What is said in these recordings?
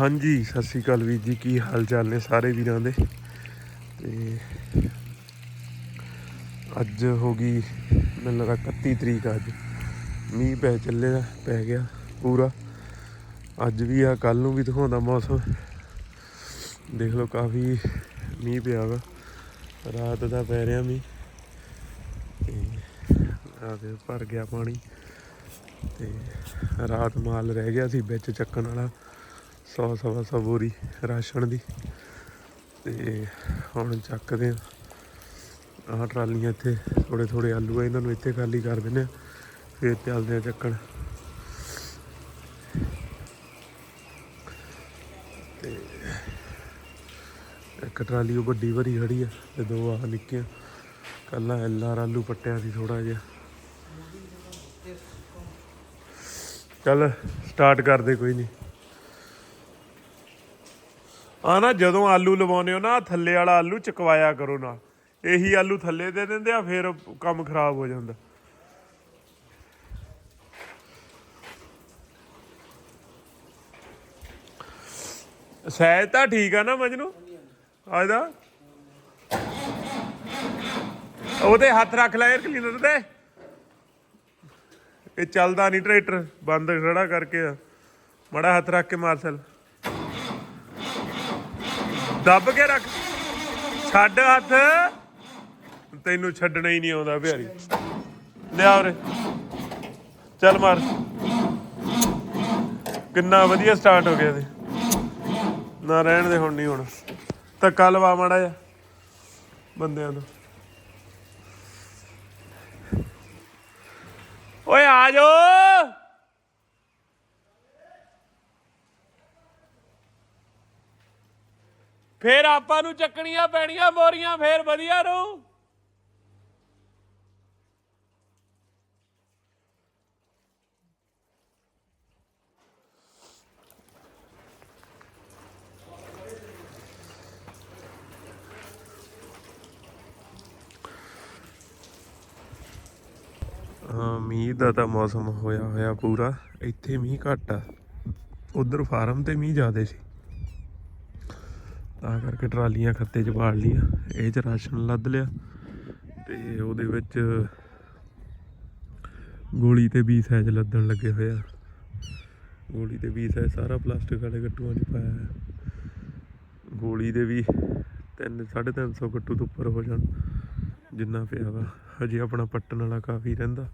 ਹਾਂਜੀ, ਸਤਿ ਸ਼੍ਰੀ ਅਕਾਲ ਵੀਰ ਜੀ, ਕੀ ਹਾਲ ਚਾਲ ਨੇ ਸਾਰੇ ਵੀਰਾਂ ਦੇ? ਤੇ ਅੱਜ ਹੋ ਗਈ, ਮੈਨੂੰ ਲੱਗਾ 31 ਤਰੀਕ ਅੱਜ। ਮੀਂਹ ਪੈ ਚੱਲੇ ਦਾ ਪੈ ਗਿਆ ਪੂਰਾ। ਅੱਜ ਵੀ ਆ ਕੱਲ ਨੂੰ ਵੀ ਦਿਖਾਉਂਦਾ ਮੌਸਮ। ਦੇਖ ਲਓ, ਕਾਫੀ ਮੀਂਹ ਪਿਆ ਵਾ। ਰਾਤ ਦਾ ਪੈ ਰਿਹਾ ਮੀਂਹ। ਤੇ ਆ ਭਰ ਗਿਆ ਪਾਣੀ। ਤੇ ਰਾਤ ਮਾਲ ਰਹਿ ਗਿਆ ਸੀ ਵਿੱਚ ਚੱਕਣ ਵਾਲਾ। ਸੌ ਸਵਾ ਸੌ ਬੋਰੀ ਰਾਸ਼ਨ ਦੀ ਤੇ ਹੁਣ ਚੱਕਦੇ ਆ ਆਹ ਟਰਾਲੀਆਂ ਇੱਥੇ ਥੋੜੇ ਥੋੜੇ ਆਲੂ ਆ, ਇਹਨਾਂ ਨੂੰ ਇੱਥੇ ਖਾਲੀ ਕਰ ਦਿੰਦੇ ਆ ਫਿਰ ਚੱਲਦੇ ਆ ਚੱਕਣ। ਤੇ ਇੱਕ ਟਰਾਲੀ ਉਹ ਵੱਡੀ ਭਰੀ ਖੜੀ ਆ ਤੇ ਦੋ ਆਹ ਨਿੱਕੀਆਂ। ਕੱਲਾ ਐਲਆਰ ਆਲੂ ਪੱਟਿਆ ਸੀ ਥੋੜਾ ਜਿਹਾ। ਚੱਲ ਸਟਾਰਟ ਕਰਦੇ ਕੋਈ ਨਹੀਂ ਆ ਨਾ ਜਦੋਂ ਆਲੂ ਲਵਾਉਨੇ ਹੋ ਨਾ, ਥੱਲੇ ਵਾਲਾ ਆਲੂ ਚਕਵਾਇਆ ਕਰੋ ਨਾ ਇਹੀ ਆਲੂ ਥੱਲੇ ਦੇ ਦਿੰਦੇ ਆ, ਫਿਰ ਕੰਮ ਖਰਾਬ ਹੋ ਜਾਂਦਾ। ਸਹਿਜ ਤਾਂ ਠੀਕ ਆ ਨਾ ਮਜਨੂ? ਅੱਜ ਦਾ? ਉਹਦੇ ਹੱਥ ਰੱਖ ਲੈ 에ਅਰ ਕਲੀਨਰ ਤੇ। ਇਹ ਚੱਲਦਾ ਨਹੀਂ ਟਰੈਕਟਰ, ਬੰਦ ਖੜਾ ਕਰਕੇ ਆ। ਮੜਾ ਹੱਥ ਰੱਖ ਕੇ ਮਾਰ ਸਲ ਦੱਬ ਕੇ ਰੱਖ। ਛੱਡ ਹੱਥ। ਤੈਨੂੰ ਛੱਡਣਾ ਹੀ ਨਹੀਂ ਆਉਂਦਾ ਬਿਹਾਰੀ। ਲਿਆ ਉਰੇ। ਚੱਲ ਮਾਰ। ਕਿੰਨਾ ਵਧੀਆ ਸਟਾਰਟ ਹੋ ਗਿਆ ਤੇ। ਨਾ ਰਹਿਣ ਦੇ, ਹੁਣ ਨਹੀਂ ਹੁਣ। ਧੱਕਾ ਲਵਾ ਮਾੜਾ ਜਾ ਬੰਦਿਆਂ ਨੂੰ ਓਏ ਆ ਜਾਓ। ਫੇਰ ਆਪਾਂ ਨੂੰ ਚੱਕਣੀਆਂ ਪੈਣੀਆਂ ਬੋਰੀਆਂ ਫੇਰ ਵਧੀਆ ਰਹੂ ਹਾਂ, ਮੀਂਹ ਦਾ ਤਾਂ ਮੌਸਮ ਹੋਇਆ ਹੋਇਆ ਪੂਰਾ। ਇੱਥੇ ਮੀਂਹ ਘੱਟ ਆ। ਉਧਰ ਫਾਰਮ ਤੇ ਮੀਂਹ ਜ਼ਿਆਦੇ ਸੀ। ਤਾਂ ਕਰਕੇ ਟਰਾਲੀਆਂ ਖੱਤੇ 'ਚ ਬਾੜ ਲੀਆਂ ਇਹ 'ਚ ਰਾਸ਼ਨ ਲੱਦ ਲਿਆ ਤੇ ਉਹਦੇ ਵਿੱਚ ਗੋਲੀ ਤੇ 20 ਸਾਈਜ਼ ਲੱਦਣ ਲੱਗੇ ਹੋਏ ਆ। ਗੋਲੀ ਤੇ 20 ਸਾਈਜ਼ ਸਾਰਾ ਪਲਾਸਟਿਕ ਵਾਲੇ ਗੱਟੂਆਂ 'ਚ ਪਾਇਆ ਹੈ ਗੋਲੀ ਦੇ ਵੀ 3 350 ਗੱਟੂ ਤੋਂ ਉੱਪਰ ਹੋ ਜਾਣ, ਜਿੰਨਾ ਪਿਆ ਵਾ। ਹਜੇ ਆਪਣਾ ਪੱਟਣ ਵਾਲਾ ਕਾਫੀ ਰਹਿੰਦਾ।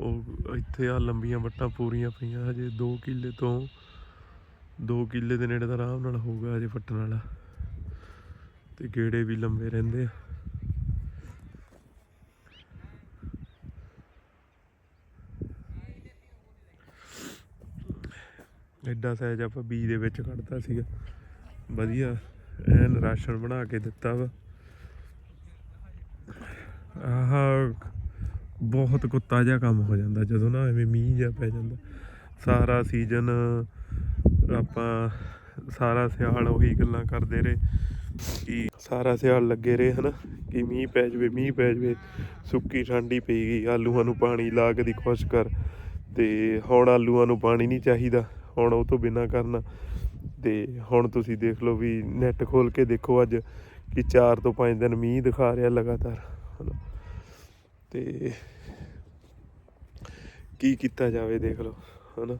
ਉਹ ਇੱਥੇ ਆ ਲੰਬੀਆਂ ਵੱਟਾਂ ਪੂਰੀਆਂ ਪਈਆਂ, ਹਜੇ 2 ਕਿੱਲੇ ਤੋਂ 2 ਕਿੱਲੇ ਦੇ ਨੇੜੇ ਦਾ ਆਰਾਮ ਨਾਲ ਹੋਊਗਾ ਹਜੇ ਪੱਟਣ ਵਾਲਾ। ਤੇ ਗੇੜੇ ਵੀ ਲੰਬੇ ਰਹਿੰਦੇ ਆ। ਐਡਾ ਸਾਈਜ਼ ਆਪਾਂ ਬੀ ਦੇ ਵਿੱਚ ਕੱਢਦਾ ਸੀਗਾ। ਵਧੀਆ, ਐਨ ਰਾਸ਼ਨ ਬਣਾ ਕੇ ਦਿੱਤਾ ਵਾ। ਆਹ, ਬਹੁਤ ਕੁੱਤਾ ਜਿਹਾ ਕੰਮ ਹੋ ਜਾਂਦਾ, ਜਦੋਂ ਨਾ ਐਵੇਂ ਮੀਂਹ ਜਿਹਾ ਪੈ ਜਾਂਦਾ। ਸਾਰਾ ਸੀਜ਼ਨ ਆਪਾਂ, ਸਾਰਾ ਸਿਆਲ ਉਹੀ ਗੱਲਾਂ ਕਰਦੇ ਰਹੇ। ਕਿ ਸਾਰਾ ਸਿਆਲ ਲੱਗੇ ਰਹੇ ਹਨਾ, ਕਿ ਮੀਂਹ ਪੈ ਜਵੇ, ਮੀਂਹ ਪੈ ਜਵੇ, ਸੁੱਕੀ ਠੰਡੀ ਪਈ ਗਈ, ਆਲੂਆਂ ਨੂੰ ਪਾਣੀ ਲਾ ਕੇ ਦੀ ਖੁਸ਼ ਕਰ, ਤੇ ਹੁਣ ਆਲੂਆਂ ਨੂੰ ਪਾਣੀ ਨਹੀਂ ਚਾਹੀਦਾ, ਹੁਣ ਉਹ ਤੋਂ ਬਿਨਾ ਕਰਨਾ। ਤੇ ਹੁਣ ਤੁਸੀਂ ਦੇਖ ਲਓ ਵੀ ਨੈਟ ਖੋਲ ਕੇ ਦੇਖੋ ਅੱਜ, ਕਿ 4 ਤੋਂ 5 ਦਿਨ ਮੀਂਹ ਦਿਖਾ ਰਿਹਾ ਲਗਾਤਾਰ, ਹਨਾ। ਤੇ ਕੀ ਕੀਤਾ ਜਾਵੇ ਦੇਖ ਲਓ, ਹਨਾ।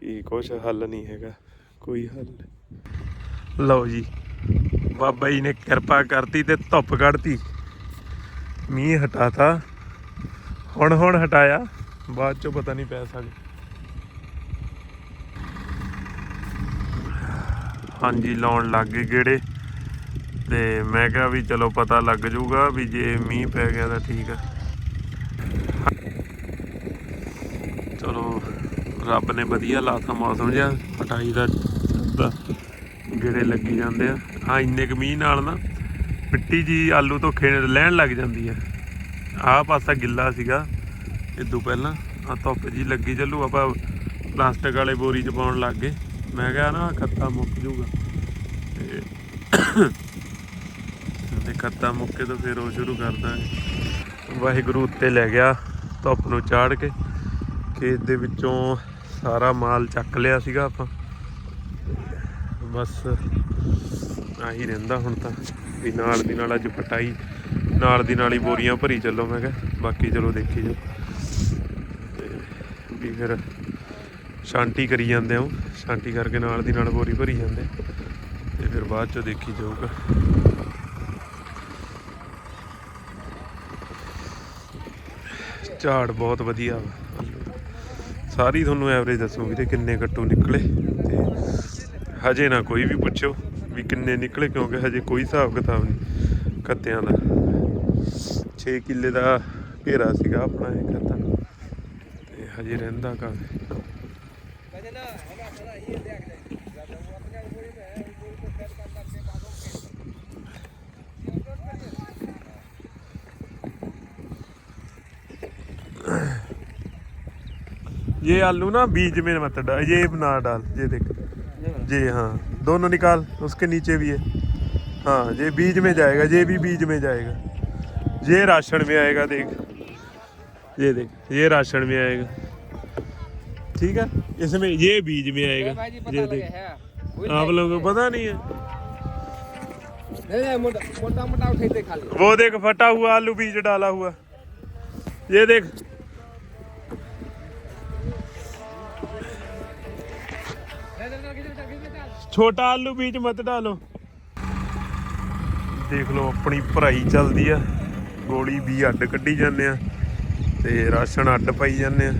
ਕਿ ਕੁਛ ਹੱਲ ਨਹੀਂ ਹੈਗਾ, ਕੋਈ ਹੱਲ। ਲਓ ਜੀ। ਬਾਬਾ ਜੀ ਨੇ ਕਿਰਪਾ ਕਰਤੀ ਤੇ ਧੁੱਪ ਕੱਢਤੀ। ਮੀਂਹ ਹਟਾਤਾ। ਹੁਣ ਹੁਣ ਹਟਾਇਆ। ਬਾਅਦ ਚੋਂ ਪਤਾ ਨਹੀਂ ਪੈ ਸਕਦਾ ਹਾਂਜੀ, ਲਾਉਣ ਲੱਗ ਗਏ ਗੇੜੇ। ਤੇ ਮੈਂ ਕਿਹਾ ਵੀ ਚਲੋ ਪਤਾ ਲੱਗ ਜਾਊਗਾ ਵੀ ਜੇ ਮੀਂਹ ਪੈ ਗਿਆ ਤਾਂ ਠੀਕ ਆ। ਚਲੋ, ਰੱਬ ਨੇ ਵਧੀਆ ਲਾਤਾ ਮੌਸਮ ਜਿਹਾ। ਪਟਾਈ ਦਾ ਦਾ ਗੇੜੇ ਲੱਗੀ ਜਾਂਦੇ ਆ। ਹਾਂ ਇੰਨੇ ਕੁ ਮੀਂਹ ਨਾਲ ਨਾ ਮਿੱਟੀ ਜੀ ਆਲੂ ਤੋਂ ਖੇ ਲੈਣ ਲੱਗ ਜਾਂਦੀ ਹੈ ਆਹ ਪਾਸਾ ਗਿੱਲਾ ਸੀਗਾ ਇਦੋਂ ਪਹਿਲਾਂ। ਆ ਧੁੱਪ ਜੀ ਲੱਗੀ ਚੱਲੂ, ਆਪਾਂ ਪਲਾਸਟਿਕ ਵਾਲੇ ਬੋਰੀ ਚ ਪਾਉਣ ਲੱਗ ਗਏ। ਮੈਂ ਕਿਹਾ ਨਾ ਖੱਤਾ ਮੁੱਕ ਜੂਗਾ। ਤੇ ਖੱਤਾ ਮੁੱਕੇ ਤਾਂ ਫਿਰ ਉਹ ਸ਼ੁਰੂ ਕਰ ਦਾਂਗੇ। ਵਾਹਿਗੁਰੂ ਉੱਤੇ ਲੈ ਗਿਆ ਧੁੱਪ ਨੂੰ ਚਾੜ ਕੇ। ਖੇਤ ਦੇ ਵਿੱਚੋਂ ਸਾਰਾ ਮਾਲ ਚੱਕ ਲਿਆ ਸੀਗਾ ਆਪਾਂ। ਬਸ ਆਹੀ ਰਹਿੰਦਾ ਹੁਣ ਤਾਂ, ਵੀ ਨਾਲ ਦੀ ਨਾਲ ਅੱਜ ਪਟਾਈ, ਨਾਲ ਦੀ ਨਾਲ ਹੀ ਬੋਰੀਆਂ ਭਰੀ ਚੱਲੋ ਮੈਂ ਕਿਹਾ, ਬਾਕੀ ਚਲੋ ਦੇਖੀ ਜਾਓ। ਤੇ ਵੀ ਫਿਰ ਸ਼ਾਂਤੀ ਕਰੀ ਜਾਂਦੇ ਹਾਂ ਸ਼ਾਂਤੀ ਕਰਕੇ ਨਾਲ ਦੀ ਨਾਲ ਬੋਰੀ ਭਰੀ ਜਾਂਦੇ ਤੇ ਫਿਰ ਬਾਅਦ ਚੋਂ ਦੇਖੀ ਜਾਊਗਾ। ਝਾੜ ਬਹੁਤ ਵਧੀਆ ਵਾ। ਸਾਰੀ ਤੁਹਾਨੂੰ ਐਵਰੇਜ ਦੱਸੂ ਵੀਰੇ ਕਿੰਨੇ ਕੱਟੂ ਨਿਕਲੇ, ਤੇ ਹਜੇ ਨਾ ਕੋਈ ਵੀ ਪੁੱਛੋ ਵੀ ਕਿੰਨੇ ਨਿਕਲੇ ਕਿਉਂਕਿ ਹਜੇ ਕੋਈ ਹਿਸਾਬ ਕਿਤਾਬ ਨਹੀਂ ਕੱਤਿਆਂ ਦਾ 6 ਕਿੱਲੇ ਦਾ ਘੇਰਾ ਸੀਗਾ ਆਪਣਾ ਇਹ ਖੱਤਾ ਤੇ ਹਜੇ ਰਹਿੰਦਾ ਕਾਫੀ ये आलू ना बीज में मत डाल ये ना डाल ये देख ये हाँ दोनों निकाल उसके नीचे भी है। हाँ ये बीज में जाएगा ये भी बीज में जाएगा। ये राशन में आएगा देख। ये देख ये राशन में आएगा। ठीक है? इसमें ये बीज में आएगा। ये देख। आप लोगों को पता नहीं है? मोटा मोटा उठे खाली। वो देख फटा हुआ आलू बीज डाला हुआ। ये देख ਛੋਟਾ ਆਲੂ ਵਿੱਚ ਮਤ ਡਾਲੋ। ਦੇਖ ਲਓ ਆਪਣੀ ਭਰਾਈ ਚੱਲਦੀ ਆ। ਗੋਲੀ ਵੀ ਅੱਡ ਕੱਢੀ ਜਾਂਦੇ ਆ ਤੇ ਰਾਸ਼ਨ ਅੱਡ ਪਾਈ ਜਾਂਦੇ ਆ।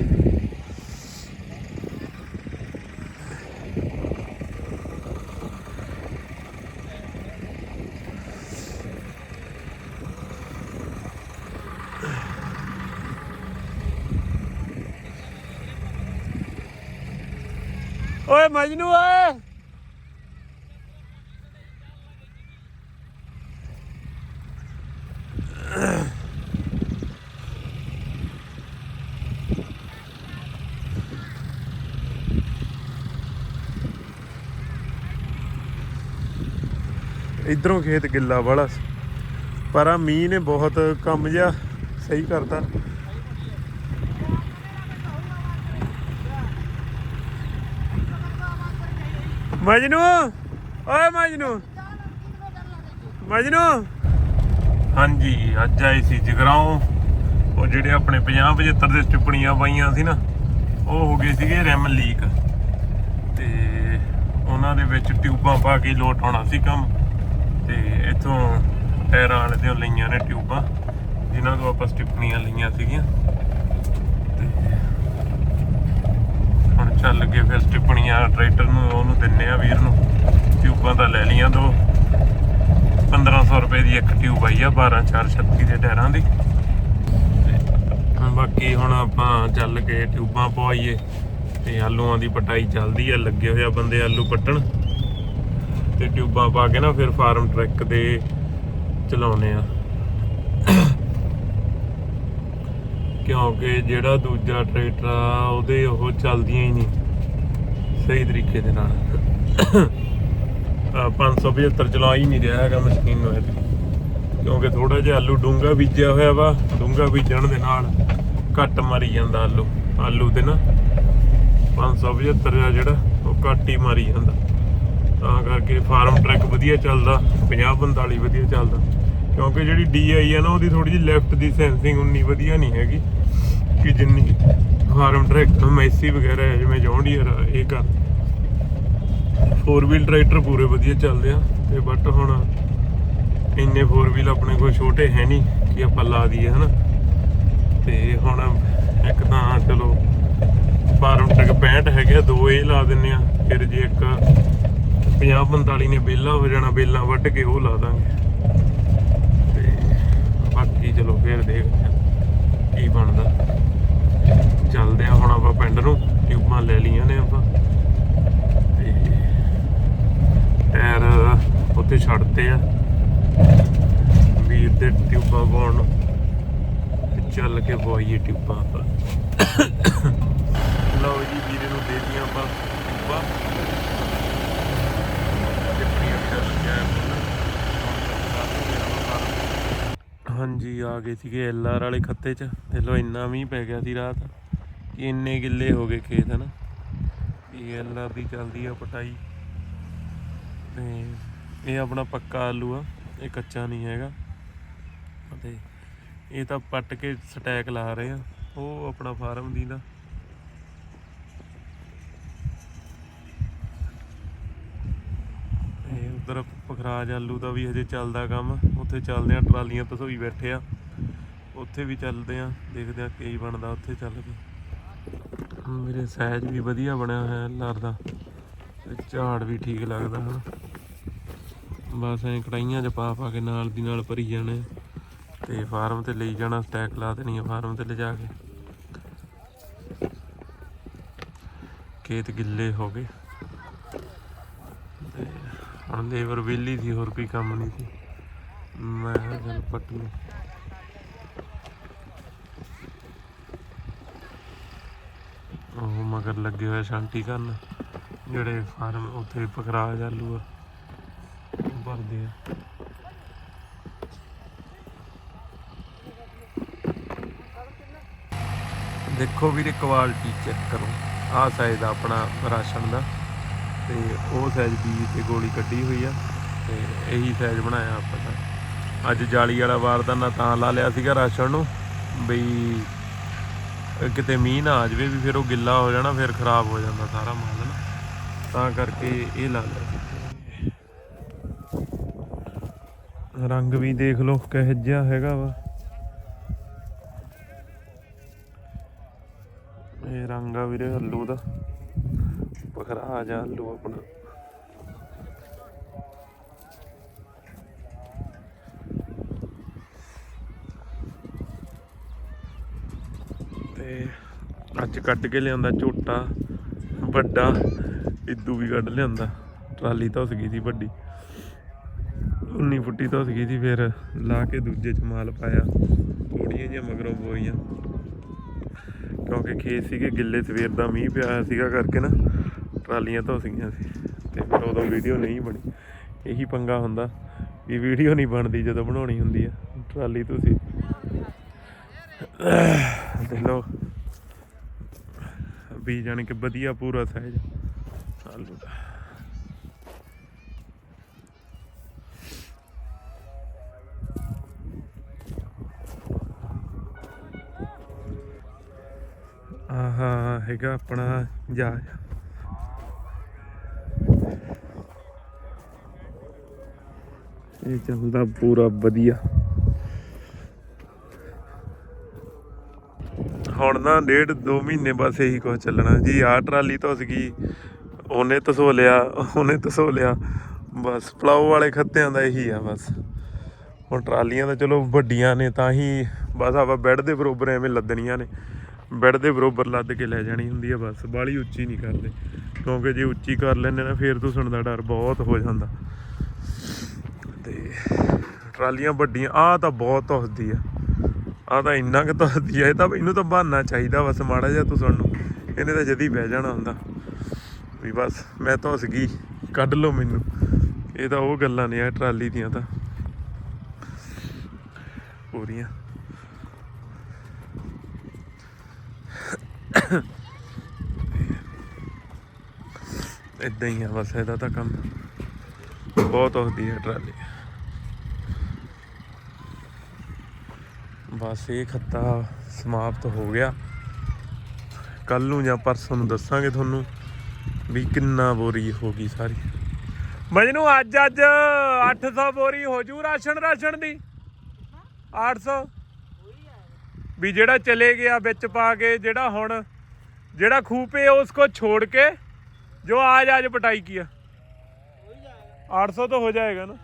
ਓਏ ਮਜਨੂ ਓਏ! ਇਧਰੋਂ ਖੇਤ ਗਿੱਲਾ ਵਾਲਾ ਸੀ। ਪਰ ਆ ਮੀਂਹ ਨੇ ਬਹੁਤ ਕੰਮ ਜਿਹਾ ਸਹੀ ਕਰਤਾ। ਮਜਨੂ, ਓਏ ਮਜਨੂ। ਮਜਨੂ। ਹਾਂਜੀ, ਅੱਜ ਆਏ ਸੀ ਜਗਰਾਉਂ। ਉਹ ਜਿਹੜੇ ਆਪਣੇ 50 75 ਦੇ ਟਿੱਪਣੀਆਂ ਪਾਈਆਂ ਸੀ ਨਾ, ਉਹ ਹੋ ਗਏ ਸੀਗੇ ਰਿਮ ਲੀਕ। ਤੇ ਉਹਨਾਂ ਦੇ ਵਿੱਚ ਟਿਊਬਾਂ ਪਾ ਕੇ ਲੋਟ ਆਉਣਾ ਸੀ ਕੰਮ। ਇੱਥੋਂ ਟਾਇਰਾਂ ਵਾਲੇ ਦੀਆਂ ਲਈਆਂ ਨੇ ਟਿਊਬਾਂ, ਜਿਨ੍ਹਾਂ ਤੋਂ ਆਪਾਂ ਸਟਿੱਪਣੀਆਂ ਲਈਆਂ ਸੀਗੀਆਂ। ਤੇ ਹੁਣ ਚੱਲ ਕੇ ਫਿਰ ਸਟਿੱਪਣੀਆਂ ਟਰੈਕਟਰ ਨੂੰ, ਉਹਨੂੰ ਦਿੰਨੇ ਆ ਵੀਰ ਨੂੰ। ਟਿਊਬਾਂ ਤਾਂ ਲੈ ਲਈਆਂ ਦੋ। 1500 ਰੁਪਏ ਦੀ ਇੱਕ ਟਿਊਬ ਆਈ ਆ 12 436 ਦੇ ਟਾਇਰਾਂ ਦੀ। ਤੇ ਬਾਕੀ ਹੁਣ ਆਪਾਂ ਚੱਲ ਕੇ ਟਿਊਬਾਂ ਪਵਾਈਏ। ਤੇ ਆਲੂਆਂ ਦੀ ਪਟਾਈ ਚੱਲਦੀ ਆ, ਲੱਗੇ ਹੋਇਆ ਬੰਦੇ ਆਲੂ ਪੱਟਣ। ਤੇ ਟਿਊਬਾਂ ਪਾ ਕੇ ਨਾ ਫਿਰ ਫਾਰਮ ਟਰੈਕ ਦੇ ਚਲਾਉਨੇ ਆ। ਕਿਉਂਕਿ ਜਿਹੜਾ ਦੂਜਾ ਟਰੈਕਟਰ ਆ, ਉਹਦੇ ਉਹ ਚੱਲਦੀਆਂ ਹੀ ਨਹੀਂ ਸਹੀ ਤਰੀਕੇ ਦੇ ਨਾਲ। ਆਹ 575 ਚਲਾ ਹੀ ਨਹੀਂ ਰਿਹਾ ਹੈਗਾ ਮਸ਼ੀਨ ਨੂੰ ਕਿਉਂਕਿ ਥੋੜਾ ਜਿਹਾ ਆਲੂ ਡੂੰਗਾ ਬੀਜਿਆ ਹੋਇਆ ਵਾ ਡੂੰਗਾ ਬੀਜਣ ਦੇ ਨਾਲ ਘੱਟ ਮਾਰੀ ਜਾਂਦਾ ਆਲੂ। ਆਲੂ ਤੇ ਨਾ 575 ਆ ਜਿਹੜਾ, ਉਹ ਘੱਟ ਹੀ ਮਾਰੀ ਜਾਂਦਾ। ਤਾਂ ਕਰਕੇ ਫਾਰਮ ਟਰੈਕ ਵਧੀਆ ਚੱਲਦਾ 50 45 ਵਧੀਆ ਚੱਲਦਾ। ਕਿਉਂਕਿ ਜਿਹੜੀ DI ਆ ਨਾ ਉਹਦੀ ਥੋੜੀ ਜਿਹੀ ਲੈਫਟ ਦੀ ਸੈਂਸਿੰਗ ਉਨੀ ਵਧੀਆ ਨਹੀਂ ਹੈਗੀ ਕਿ ਜਿੰਨੀ ਫਾਰਮ ਟਰੈਕ ਮੈਸੀ ਵਗੈਰਾ ਹੈ, ਜਿਵੇਂ ਜੌਂਡੀਅਰ ਇਹ ਕਰ। ਫੋਰ ਵੀਲ ਟਰੈਕਟਰ ਪੂਰੇ ਵਧੀਆ ਚੱਲਦੇ ਆ ਤੇ ਬਟ ਹੁਣ ਇੰਨੇ ਫੋਰ ਵੀਲ ਆਪਣੇ ਕੋਲ ਛੋਟੇ ਹੈ ਨਹੀਂ ਕਿ ਆਪਾਂ ਲਾ ਦਈਏ ਹਨਾ। ਤੇ ਹੁਣ ਇੱਕ ਤਾਂ ਚਲੋ ਫਾਰਮ ਟਰੈਕ 65 ਹੈਗੇ ਆ, ਦੋ ਇਹ ਲਾ ਦਿੰਨੇ ਆ ਫਿਰ ਜੇ ਇੱਕ 50 45 ਨੇ ਬੇਲਾ ਹੋ ਜਾਣਾ, ਬੇਲਾਂ ਵੱਢ ਕੇ ਉਹ ਲਾ ਦਾਂਗੇ। ਤੇ ਬਾਕੀ ਚਲੋ ਫੇਰ ਦੇਖਦੇ ਆ ਕੀ ਬਣਦਾ। ਚੱਲਦੇ ਆ ਹੁਣ ਆਪਾਂ ਪਿੰਡ ਨੂੰ, ਟਿਊਬਾਂ ਲੈ ਲਈਆਂ ਨੇ ਆਪਾਂ। ਤੇ ਟਾਇਰ ਉੱਥੇ ਛੱਡਤੇ ਆ। ਵੀਰ ਦੇ ਟਿਊਬਾਂ ਪਾਉਣ ਨੂੰ। ਚੱਲ ਕੇ ਪਵਾਈਏ ਟਿਊਬਾਂ ਆਪਾਂ। ਲਓ ਜੀ, ਵੀਰੇ ਨੂੰ ਦੇ ਦੀਆਂ ਆਪਾਂ ਟਿਊਬਾਂ ਤੇ ਪ੍ਰੀਆ ਵੀਰਾ ਲੱਗਿਆ ਹੈ ਮੁੰਡਾ। ਹਾਂਜੀ, ਆ ਗਏ ਸੀਗੇ ਐਲਆਰ ਵਾਲੇ ਖੱਤੇ 'ਚ। ਤੇ ਲੋ ਇੰਨਾ ਮੀਂਹ ਪੈ ਗਿਆ ਸੀ ਰਾਤ। ਕਿ ਇੰਨੇ ਗਿੱਲੇ ਹੋ ਗਏ ਖੇਤ, ਹਨ? ਵੀ ਐਲਆਰ ਦੀ ਚੱਲਦੀ ਆ ਪਟਾਈ। ਤੇ ਇਹ ਆਪਣਾ ਪੱਕਾ ਆਲੂ ਆ, ਇਹ ਕੱਚਾ ਨਹੀਂ ਹੈਗਾ। ਤੇ ਇਹ ਤਾਂ ਪੱਟ ਕੇ ਸਟੈਕ ਲਾ ਰਹੇ ਆ। ਉਹ ਆਪਣਾ ਫਾਰਮ ਦੀ ਦਾ ਇਹ ਉਧਰ ਪਖਰਾਜ ਆਲੂ ਦਾ ਵੀ ਹਜੇ ਚੱਲਦਾ ਕੰਮ। ਉੱਥੇ ਚੱਲਦੇ ਆ ਟਰਾਲੀਆਂ ਤਸੋਈ ਬੈਠੇ ਆ ਉੱਥੇ ਵੀ ਚੱਲਦੇ ਆ ਦੇਖਦੇ ਆ ਕੀ ਬਣਦਾ ਉੱਥੇ ਚੱਲ ਕੇ। ਮੇਰੇ ਸਾਈਜ਼ ਵੀ ਵਧੀਆ ਬਣਿਆ ਹੋਇਆ ਲਰ ਦਾ, ਤੇ ਝਾੜ ਵੀ ਠੀਕ ਲੱਗਦਾ ਹਨ ਬਸ ਐ ਕੜਾਈਆਂ 'ਚ ਪਾ ਪਾ ਕੇ ਨਾਲ ਦੀ ਨਾਲ ਭਰੀ ਜਾਣੇ ਤੇ ਫਾਰਮ ਤੇ ਲਈ ਜਾਣਾ ਸਟੈਕ ਲਾ ਦੇਣੀ ਆ ਫਾਰਮ ਤੇ ਲਿਜਾ ਕੇ। ਖੇਤ ਗਿੱਲੇ ਹੋ ਗਏ। ਲੇਬਰ ਵਿਹਲੀ ਸੀ, ਹੋਰ ਕੋਈ ਕੰਮ ਨਹੀਂ ਸੀ। ਮੈਂ ਕਿਹਾ ਚੱਲ ਪੱਟ ਲਓ ਉਹ ਮਗਰ ਲੱਗੇ ਹੋਏ ਸ਼ਾਂਤੀ ਕਰਨ ਜਿਹੜੇ ਫਾਰਮ ਉੱਥੇ ਪਕਰਾ ਆਲੂ ਆ ਭਰਦੇ ਆ। ਦੇਖੋ ਵੀਰੇ ਕੁਆਲਿਟੀ ਚੈੱਕ ਕਰੋ। ਆ ਸਾਈਜ਼ ਆਪਣਾ ਰਾਸ਼ਨ ਦਾ। ਤੇ ਉਹ ਸਾਈਜ਼ ਬੀਜ ਤੇ ਗੋਲੀ ਕੱਢੀ ਹੋਈ ਆ ਤੇ ਇਹੀ ਸਾਈਜ਼ ਬਣਾਇਆ ਆਪਾਂ ਤਾਂ। ਅੱਜ ਜਾਲੀ ਵਾਲਾ ਵਾਰ ਦਾ ਨਾ ਤਾਂ ਲਾ ਲਿਆ ਸੀਗਾ ਰਾਸ਼ਨ ਨੂੰ ਬਈ ਕਿਤੇ ਮੀਂਹ ਨਾ ਆ ਜਾਵੇ ਵੀ ਫਿਰ ਉਹ ਗਿੱਲਾ ਹੋ ਜਾਣਾ, ਫਿਰ ਖਰਾਬ ਹੋ ਜਾਂਦਾ ਸਾਰਾ ਮਾਲ ਨਾ। ਤਾਂ ਕਰਕੇ ਇਹ ਲਾ ਲਿਆ ਰੰਗ ਵੀ ਦੇਖ ਲਓ ਕਿਹੋ ਜਿਹਾ ਹੈਗਾ ਵਾ। ਇਹ ਰੰਗ ਆ ਵੀਰੇ ਆਲੂ ਦਾ। ਬਖਰਾ ਆ ਜਾ ਆਲੂ ਆਪਣਾ। ਤੇ ਅੱਜ ਕੱਟ ਕੇ ਲਿਆਂਦਾ ਝੋਟਾ, ਵੱਡਾ, ਇਦੂ ਵੀ ਕੱਢ ਲਿਆਂਦਾ ਟਰਾਲੀ ਧੁੱਸ ਗਈ ਸੀ ਵੱਡੀ। 19 ਫੁੱਟੀ ਧੁੱਸ ਗਈ ਸੀ, ਫਿਰ ਲਾ ਕੇ ਦੂਜੇ ਚ ਮਾਲ ਪਾਇਆ। ਥੋੜੀਆਂ ਜਿਹੀਆਂ ਮਗਰੋਂ ਬੋਈਆਂ। ਕਿਉਂਕਿ ਖੇਤ ਸੀਗੇ ਗਿੱਲੇ, ਸਵੇਰ ਦਾ ਮੀਂਹ ਪਿਆ ਸੀਗਾ ਕਰਕੇ ਨਾ। ਟਰਾਲੀਆਂ ਧੁੱਸ ਸੀ ਤੇ ਫਿਰ ਉਦੋਂ ਵੀਡੀਓ ਨਹੀਂ ਬਣੀ। ਇਹੀ ਪੰਗਾ ਹੁੰਦਾ ਵੀ ਵੀਡੀਓ ਨਹੀਂ ਬਣਦੀ ਜਦੋਂ ਬਣਾਉਣੀ ਹੁੰਦੀ ਆ, ਟਰਾਲੀ ਤੁਸੀਂ। ਦੇਖ ਲਓ। ਵੀ ਜਾਣੀ ਕਿ ਵਧੀਆ ਪੂਰਾ ਸਾਈਜ਼ ਆਲੂ ਦਾ ਆਹਾ, ਹੈਗਾ ਆਪਣਾ ਜਹਾਜ਼ ਇਹ ਚੱਲਦਾ ਪੂਰਾ ਵਧੀਆ। ਹੁਣ ਨਾ ਡੇਢ ਦੋ ਮਹੀਨੇ ਬਸ ਇਹੀ ਕੁਝ ਚੱਲਣਾ। ਜੀ, ਆਹ ਟਰਾਲੀ ਧੁੱਸ ਗਈ ਉਹਨੇ ਧਸੋ ਲਿਆ ਉਹਨੇ ਧਸੋ ਲਿਆ ਬਸ ਪਲਾਉ ਵਾਲੇ ਖੱਤਿਆਂ ਦਾ ਇਹੀ ਆ ਬਸ। ਹੁਣ ਟਰਾਲੀਆਂ ਤਾਂ ਚਲੋ ਵੱਡੀਆਂ ਨੇ, ਤਾਂ ਹੀ ਬਸ ਆਪਾਂ ਬੈੱਡ ਦੇ ਬਰੋਬਰ ਐਵੇਂ ਲੱਦਣੀਆਂ ਨੇ। ਬੈੱਡ ਦੇ ਬਰੋਬਰ ਲੱਦ ਕੇ ਲੈ ਜਾਣੀ ਹੁੰਦੀ ਆ ਬਸ ਬਾਲੀ ਉੱਚੀ ਨਹੀਂ ਕਰਦੇ। ਕਿਉਂਕਿ ਜੇ ਉੱਚੀ ਕਰ ਲੈਂਦੇ ਨਾ, ਫੇਰ ਧੁਸਣ ਦਾ ਡਰ ਬਹੁਤ ਹੋ ਜਾਂਦਾ। ਟਰਾਲੀਆਂ ਵੱਡੀਆਂ, ਆਹ ਤਾਂ ਬਹੁਤ ਧੁਸਦੀ ਆ। ਆਹ ਤਾਂ ਇੰਨਾ ਕਿ ਧੁਸਦੀ ਆ, ਇਹ ਤਾਂ ਇਹਨੂੰ ਤਾਂ ਬਹਾਨਾ ਚਾਹੀਦਾ ਬਸ, ਮਾੜਾ ਜਿਹਾ ਧੁਸਣ ਨੂੰ ਇਹਨੇ ਤਾਂ ਜਦੀ ਬਹਿ ਜਾਣਾ ਹੁੰਦਾ। ਵੀ ਬਸ, ਮੈਂ ਧੁਸ ਗਈ, ਕੱਢ ਲਓ ਮੈਨੂੰ। ਇਹ ਤਾਂ ਉਹ ਗੱਲਾਂ ਨੇ ਆ, ਟਰਾਲੀ ਦੀਆਂ ਤਾਂ। ਪੂਰੀਆਂ। ਇਦਾਂ ਹੀ ਆ ਬਸ, ਇਹਦਾ ਤਾਂ ਕੰਮ। ਬਹੁਤ ਹੁੰਦੀ ਹੈ ਟਰਾਲੀ। ਬਸ ਇਹ ਖੱਤਾ ਸਮਾਪਤ ਹੋ ਗਿਆ। ਕੱਲ ਨੂੰ ਜਾਂ ਪਰਸੋਂ ਨੂੰ ਦੱਸਾਂਗੇ ਤੁਹਾਨੂੰ ਵੀ ਕਿੰਨਾ ਬੋਰੀ ਹੋ ਗਈ ਸਾਰੀ। ਮੈਨੂੰ ਅੱਜ ਅੱਜ 800 ਬੋਰੀ ਹੋ ਜੂ ਰਾਸ਼ਨ ਰਾਸ਼ਨ ਦੀ। 800 ਵੀ ਜਿਹੜਾ ਚਲੇ ਗਿਆ ਵਿੱਚ ਪਾ ਕੇ, ਜਿਹੜਾ ਹੁਣ, ਜਿਹੜਾ ਖੂਪੇ ਉਸ ਕੋ ਛੋੜ ਕੇ, ਜੋ ਆਜ ਆਜ ਪਟਾਈ ਕੀਆ। 800 ਤਾਂ ਹੋ ਜਾਏਗਾ ਨਾ।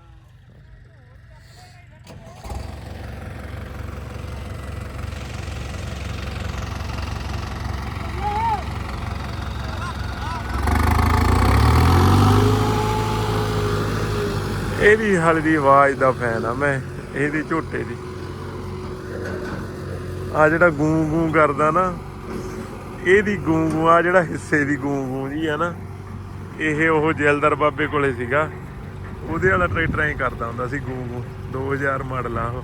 ਇਹਦੀ ਹਾਲੇ ਦੀ ਆਵਾਜ਼ ਦਾ ਫੈਨ ਆ ਮੈਂ, ਇਹਦੀ ਝੋਟੇ ਦੀ। ਆ ਜਿਹੜਾ ਗੂੰ ਗੂੰ ਕਰਦਾ ਨਾ, ਇਹਦੀ ਗੂੰ ਗੂੰ, ਆ ਜਿਹੜਾ ਹਿੱਸੇ ਦੀ ਗੂੰ ਗੂੰ ਜੀ ਆ ਨਾ, ਇਹ ਉਹ ਜੈਲਦਾਰ ਬਾਬੇ ਕੋਲੇ ਸੀਗਾ, ਉਹਦੇ ਵਾਲਾ ਟਰੈਕਟਰ ਐਂ ਕਰਦਾ ਹੁੰਦਾ ਸੀ ਗੂੰ ਗੂੰ। 2000 ਮਾਡਲ ਆ ਉਹ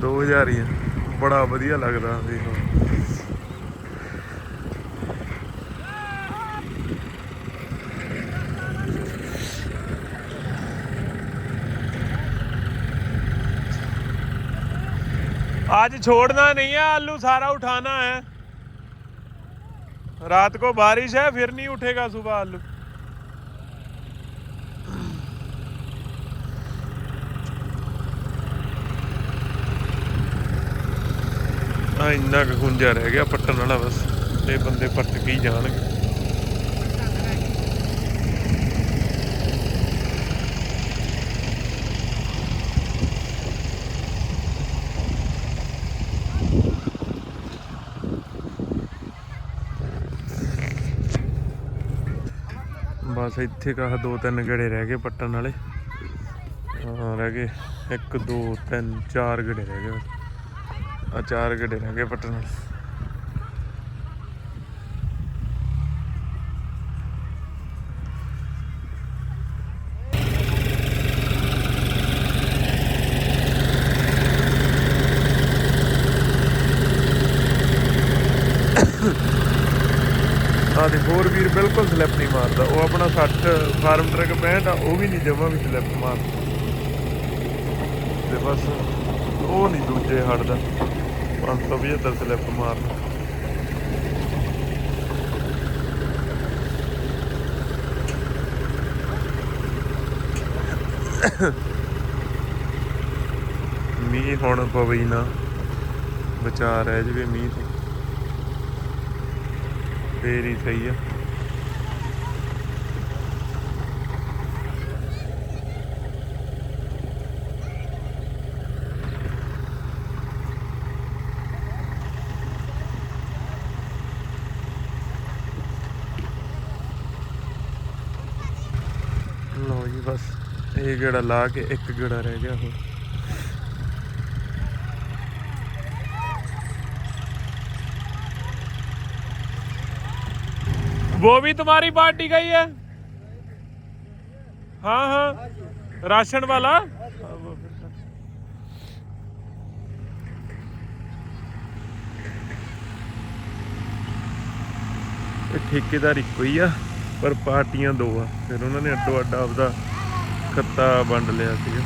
2000 ਹੀ ਬੜਾ ਵਧੀਆ ਲੱਗਦਾ ਸੀ ਉਹ। आज छोड़ना नहीं है आलू सारा उठाना है रात को बारिश है फिर नहीं उठेगा सुबह आलू ਆ ਇੰਨਾ ਕੁ ਖੁੰਝਾ ਰਹਿ ਗਿਆ ਪੱਟਣ ਵਾਲਾ ਬਸ ਤੇ ਬੰਦੇ ਪੱਟ ਕੇ ਹੀ ਜਾਣਗੇ ਬਸ ਇੱਥੇ ਕਾ ਦੋ ਤਿੰਨ ਗੜੇ ਰਹਿ ਗਏ ਪੱਟਣ ਵਾਲੇ। ਹਾਂ, ਰਹਿ ਗਏ। 1 2 3 4 ਗੜੇ ਰਹਿ ਗਏ ਬਸ। ਆ ਚਾਰ ਗੇੜੇ ਰਹਿ ਗਏ ਪੱਟਣ ਵਾਲੇ ਆ ਦੇ ਹੋਰ ਵੀਰ ਬਿਲਕੁਲ ਸਲਿੱਪ ਨਹੀਂ ਮਾਰਦਾ, ਉਹ ਆਪਣਾ 60 ਫਾਰਮ ਟਰੱਕ 65 ਆ, ਉਹ ਵੀ ਨਹੀਂ ਜਮਾ ਵੀ ਸਲਿੱਪ ਮਾਰਦਾ। ਤੇ ਬਸ ਉਹ ਨਹੀਂ ਦੂਜੇ ਹਟਦਾ 575 ਸਲਿੱਪ ਮਾਰਦਾ। ਮੀਂਹ ਹੁਣ ਪਵੇ ਨਾ, ਵਿਚਾਰ ਰਹਿ ਜਵੇ ਮੀਂਹ ਤੋਂ। ਫੇਰ ਹੀ ਸਹੀ ਆ ਲਓ ਜੀ ਬਸ ਇਹ ਗੇੜਾ ਲਾ ਕੇ ਇੱਕ ਗੇੜਾ ਰਹਿ ਗਿਆ ਹੋਰ वो भी तुम्हारी पार्टी का ही है हाँ हाँ राशन वाला ਇਹ ਠੇਕੇਦਾਰ ਇੱਕੋ ਹੀ ਆ ਪਰ ਪਾਰਟੀਆਂ ਦੋ ਆ ਫਿਰ ਉਹਨਾਂ ਨੇ ਅੱਡੋ ਅੱਡ ਆਪਦਾ ਖੱਤਾ ਵੰਡ ਲਿਆ ਸੀਗਾ।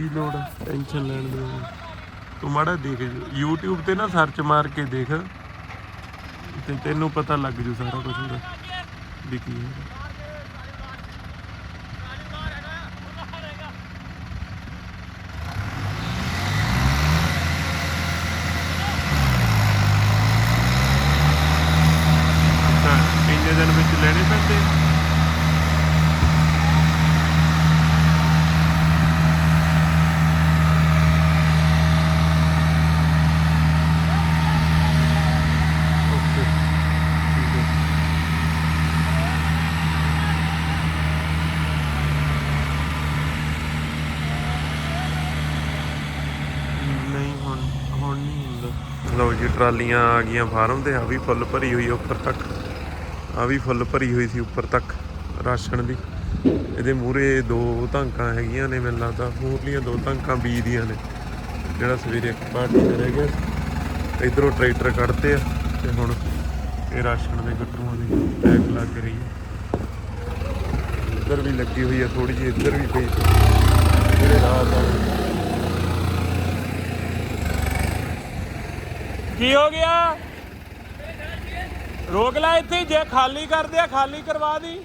ਕੀ ਲੋੜ ਟੈਨਸ਼ਨ ਲੈਣ ਦੀ ਤੂੰ ਮਾੜਾ ਦੇਖ, YouTube ਤੇ ਨਾ ਸਰਚ ਮਾਰ ਕੇ ਦੇਖ। ਤੇ ਤੈਨੂੰ ਪਤਾ ਲੱਗ ਜੂ ਸਾਰਾ ਕੁਝ ਹੁੰਦਾ। ਵੀ ਕੀ ਹੈ। ਅੱਛਾ, ਇੰਨੇ ਦਿਨ ਵਿੱਚ ਲੈਣੇ ਪੈਂਦੇ ਓਕੇ ਠੀਕ ਹੈ ਨਹੀਂ ਹੁਣ ਹੁਣ ਨਹੀਂ ਹੁੰਦਾ ਲਓ ਜੀ ਟਰਾਲੀਆਂ ਆ ਗਈਆਂ ਫਾਰਮ ਤੇ ਆ ਵੀ ਫੁੱਲ ਭਰੀ ਹੋਈ ਉੱਪਰ ਤੱਕ। ਆ ਵੀ ਫੁੱਲ ਭਰੀ ਹੋਈ ਸੀ ਉੱਪਰ ਤੱਕ, ਰਾਸ਼ਨ ਦੀ। ਇਹਦੇ ਮੂਰੇ ਦੋ ਧਾਂਕਾਂ ਹੈਗੀਆਂ ਨੇ ਮੈਨੂੰ ਲੱਗਦਾ ਮੂਰਲੀਆਂ ਦੋ ਧਾਂਕਾਂ ਬੀ ਦੀਆਂ ਨੇ, ਜਿਹੜਾ ਸਵੇਰੇ ਇੱਕ ਪਾਰਟੀ ਤੇ ਰਹਿ ਗਿਆ ਸੀ। ਇੱਧਰੋਂ ਟਰੈਕਟਰ ਕੱਢਦੇ ਆ ਤੇ ਹੁਣ ਇਹ ਰਾਸ਼ਨ ਦੇ ਗੱਟੂਆਂ ਦੀ ਪੈਕ ਲੱਗ ਰਹੀ ਹੈ ਇੱਧਰ ਵੀ ਲੱਗੀ ਹੋਈ ਆ ਥੋੜੀ ਜਿਹੀ, ਇੱਧਰ ਵੀ ਪਈ। ਜਿਹੜੇ ਰਾਤ ਆ ਕੀ ਹੋ ਗਿਆ? ਰੋਕ ਲੈ ਇੱਥੇ ਜੇ ਖਾਲੀ ਕਰਦੇ ਆ ਖਾਲੀ ਕਰਵਾ ਦੀ।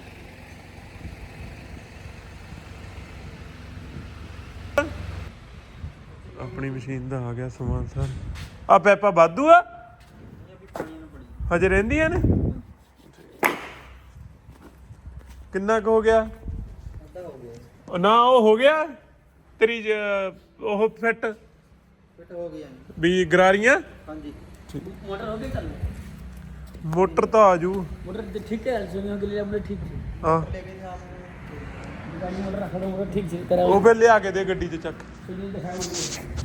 ਆਪਣੀ ਮਸ਼ੀਨ ਦਾ ਆ ਗਿਆ ਸਮਾਨ ਸਰ। ਆ ਪੈਪਾ ਵਾਧੂ ਆ? ਹਜੇ ਰਹਿੰਦੀਆਂ ਨੇ? ਕਿੰਨਾ ਕੁ ਹੋ ਗਿਆ? ਉਹ ਨਾ ਉਹ ਹੋ ਗਿਆ। ਤੇਰੀ ਜ- ਉਹ ਫਿੱਟ। ਫਿੱਟ ਹੋ ਗਿਆ ਵੀ ਗਰਾਰੀਆਂ? ਹਾਂਜੀ। मोटर हो गई कल ਮੋਟਰ ਤਾਂ ਆਜੂ मोटर तो ठीक है सुनियो के लिए मोटर ठीक है ਆ गाड़ी मोटर रखा था मोटर ठीक से करा ਉਹ ਫਿਰ ਲਿਆ ਕੇ ਦੇ ਗੱਡੀ 'ਚ ਚੱਕ सुनियो दिखाई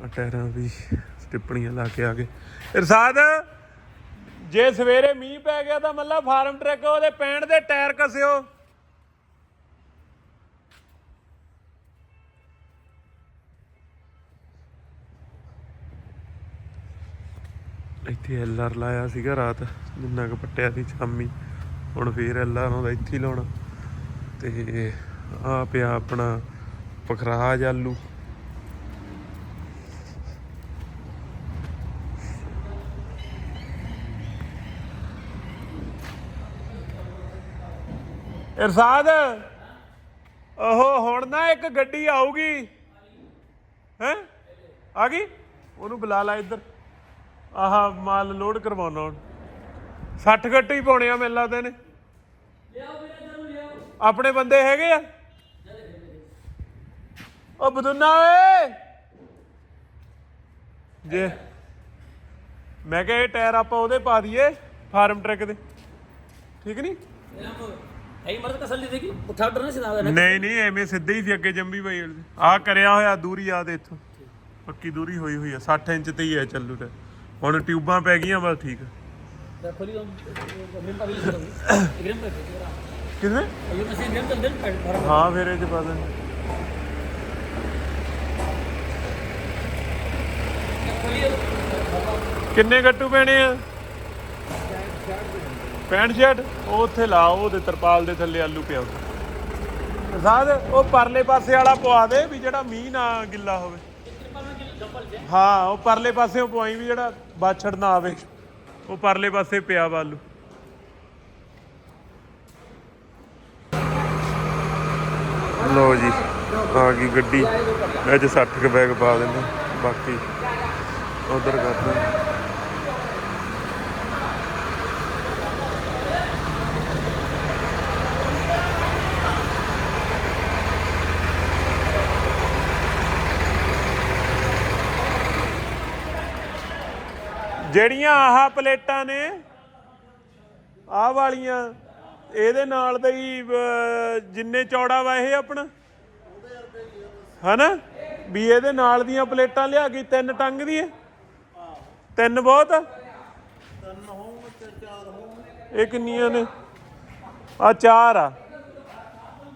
ਆ ਟਾਇਰਾਂ ਵੀ ਟਿੱਪਣੀਆਂ ਲਾ ਕੇ ਆ ਗਏ ਇਰਸਾਦ ਜੇ ਸਵੇਰੇ ਮੀਂਹ ਪੈ ਗਿਆ ਤਾਂ ਮੱਲਾ ਫਾਰਮ ਟਰੱਕ ਉਹਦੇ ਪੈਣ ਦੇ ਟਾਇਰ ਕਸਿਓ ਇੱਥੇ ਐਲਆਰ ਲਾਇਆ ਸੀਗਾ ਰਾਤ, ਜਿੰਨਾ ਕੁ ਪੱਟਿਆ ਸੀ ਸ਼ਾਮੀ। ਹੁਣ ਫੇਰ ਐਲਆਰ ਆਉਂਦਾ, ਇੱਥੇ ਲਾਉਣਾ। ਤੇ ਆ ਪਿਆ ਆਪਣਾ ਪਖਰਾਜ ਆਲੂ। ਇਰਸਾਦ ਉਹ ਹੁਣ ਨਾ ਇੱਕ ਗੱਡੀ ਆਊਗੀ। ਹੈ? ਆ ਗਈ? ਉਹਨੂੰ ਬੁਲਾ ਲੈ ਇੱਧਰ। ਆਹ ਮਾਲ ਲੋਡ ਕਰਵਾਉਣਾ ਹੁਣ। 60 ਗੱਟ ਹੀ ਪਾਉਣੇ ਆ ਮੈਨੂੰ ਲੱਗਦਾ ਨੇ। ਆਪਣੇ ਬੰਦੇ ਹੈਗੇ ਆ? ਉਹ ਬਦੁਨਾ ਓਏ! ਜੇ ਮੈਂ ਕਿਹਾ ਇਹ ਟਾਇਰ ਆਪਾਂ ਉਹਦੇ ਪਾ ਦਈਏ ਫਾਰਮ ਟਰੱਕ ਦੇ। ਠੀਕ ਨਹੀਂ? ਐ ਮਰਦ ਤਸੱਲੀ ਦੇਗੀ ਪੁੱਠਾ ਡਰ ਨਾ। ਸਿਧਾ ਨਹੀਂ ਨਹੀਂ ਐਵੇਂ ਸਿੱਧੇ ਹੀ ਸੀ ਅੱਗੇ ਜੰਬੀ ਬਾਈ ਆ ਕਰਿਆ ਹੋਇਆ ਦੂਰੀ ਆ ਦੇ ਇੱਥੋਂ। ਪੱਕੀ ਦੂਰੀ ਹੋਈ ਹੋਈ ਆ 60 ਇੰਚ ਤੇ ਹੀ ਆ ਚੱਲੂ ਤੇ। ਹੁਣ ਟਿਊਬਾਂ ਪੈ ਗਈਆਂ ਬਸ ਠੀਕ। ਹਾਂ ਫਿਰ ਇਹ ਤੇ ਦੇ ਕਿੰਨੇ ਗੱਟੂ ਪੈਣੇ ਆ? 65 ਸ਼ਰਟ ਉਹ ਉੱਥੇ ਲਾ ਉਹ ਉਹਦੇ ਤਰਪਾਲ ਦੇ ਥੱਲੇ ਆਲੂ ਪਿਆ ਉਹ ਸਾਧ ਉਹ ਪਰਲੇ ਪਾਸੇ ਵਾਲਾ ਪਵਾ ਦੇ ਵੀ ਜਿਹੜਾ ਮੀਂਹ ਨਾ ਗਿੱਲਾ ਹੋਵੇ। ਹਾਂ, ਉਹ ਪਰਲੇ ਪਾਸਿਓਂ ਪਵਾਈ ਵੀ ਜਿਹੜਾ ਬਾਛੜ ਨਾ ਆਵੇ। ਉਹ ਪਰਲੇ ਪਾਸੇ ਪਿਆ ਵਾ ਆਲੂ ਲੋ ਜੀ, ਆ ਗਈ ਗੱਡੀ। ਇਹ ਚ 60 ਕੇ ਬੈਗ ਪਾ ਦਿੰਦਾ। ਬਾਕੀ ਉਧਰ ਕਰਦੇ ਜਿਹੜੀਆਂ ਆਹ ਪਲੇਟਾਂ ਨੇ, ਆਹ ਵਾਲੀਆਂ, ਇਹਦੇ ਨਾਲ ਦਾ ਹੀ ਜਿੰਨੇ ਚੌੜਾ ਵਾ ਇਹ ਆਪਣਾ? ਹਨਾ? ਵੀ ਇਹਦੇ ਨਾਲ ਦੀਆਂ ਪਲੇਟਾਂ ਲਿਆ ਕੇ ਤਿੰਨ ਟੰਗ ਦੀਆਂ ਤਿੰਨ ਬਹੁਤ? ਆ? ਇਹ ਕਿੰਨੀਆਂ ਨੇ? ਆ ਚਾਰ ਆ।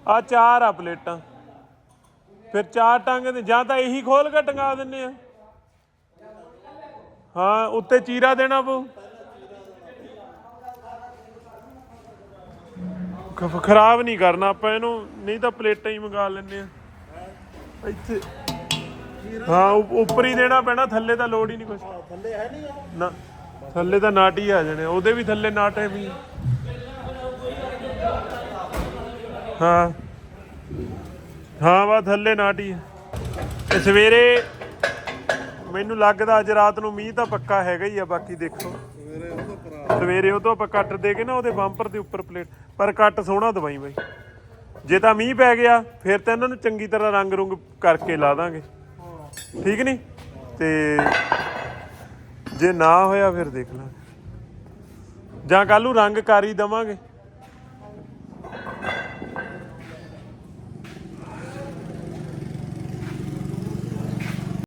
ਆ ਚਾਰ ਆ ਪਲੇਟਾਂ। ਫਿਰ ਚਾਰ ਟੰਗ ਦੇ, ਜਾਂ ਤਾਂ ਇਹੀ ਖੋਲ ਕੇ ਟੰਗਾ ਦਿੰਨੇ ਆ। ਹਾਂ ਉੱਤੇ ਚੀਰਾ ਦੇਣਾ ਪਊ। ਖਰਾਬ ਨਹੀਂ ਕਰਨਾ ਆਪਾਂ ਇਹਨੂੰ ਨਹੀਂ ਤਾਂ ਪਲੇਟਾਂ ਹੀ ਮੰਗਾ ਲੈਣੇ ਆ ਇੱਥੇ ਹਾਂ ਉੱਪਰ ਹੀ ਦੇਣਾ ਪੈਣਾ ਥੱਲੇ ਤਾਂ ਲੋੜ ਹੀ ਨਹੀਂ ਕੁਛ। ਥੱਲੇ ਹੈ ਨਹੀਂ ਨਾ ਥੱਲੇ ਤਾਂ ਨਾਟ ਹੀ ਆ ਜਾਣੇ ਉਹਦੇ ਵੀ ਥੱਲੇ ਨਾਟ ਹੈ ਵੀ। ਹਾਂ। ਹਾਂ ਵਾ ਥੱਲੇ ਨਾਟ ਹੀ ਤੇ ਸਵੇਰੇ ਮੈਨੂੰ ਲੱਗਦਾ ਅੱਜ ਰਾਤ ਨੂੰ ਮੀਂਹ ਤਾਂ ਪੱਕਾ ਹੈਗਾ ਹੀ ਆ ਬਾਕੀ ਦੇਖੋ। ਸਵੇਰੇ ਉਹ ਤੋਂ ਆਪਾਂ ਕੱਟ ਦੇ ਕੇ ਨਾ ਉਹਦੇ ਬੰਪਰ ਦੇ ਉੱਪਰ ਪਲੇਟ ਪਰ ਕੱਟ ਸੋਹਣਾ ਦਵਾਈ ਬਾਈ। ਜੇ ਤਾਂ ਮੀਂਹ ਪੈ ਗਿਆ ਫਿਰ ਤਾਂ ਇਹਨਾਂ ਨੂੰ ਚੰਗੀ ਤਰ੍ਹਾਂ ਰੰਗ ਰੁੰਗ ਕਰਕੇ ਲਾ ਦਾਂਗੇ। ਠੀਕ ਨਹੀਂ ਤੇ ਜੇ ਨਾ ਹੋਇਆ ਫਿਰ ਦੇਖ ਲਾਂਗੇ ਜਾਂ ਕੱਲ ਨੂੰ ਰੰਗ ਕਰ ਦਵਾਂਗੇ।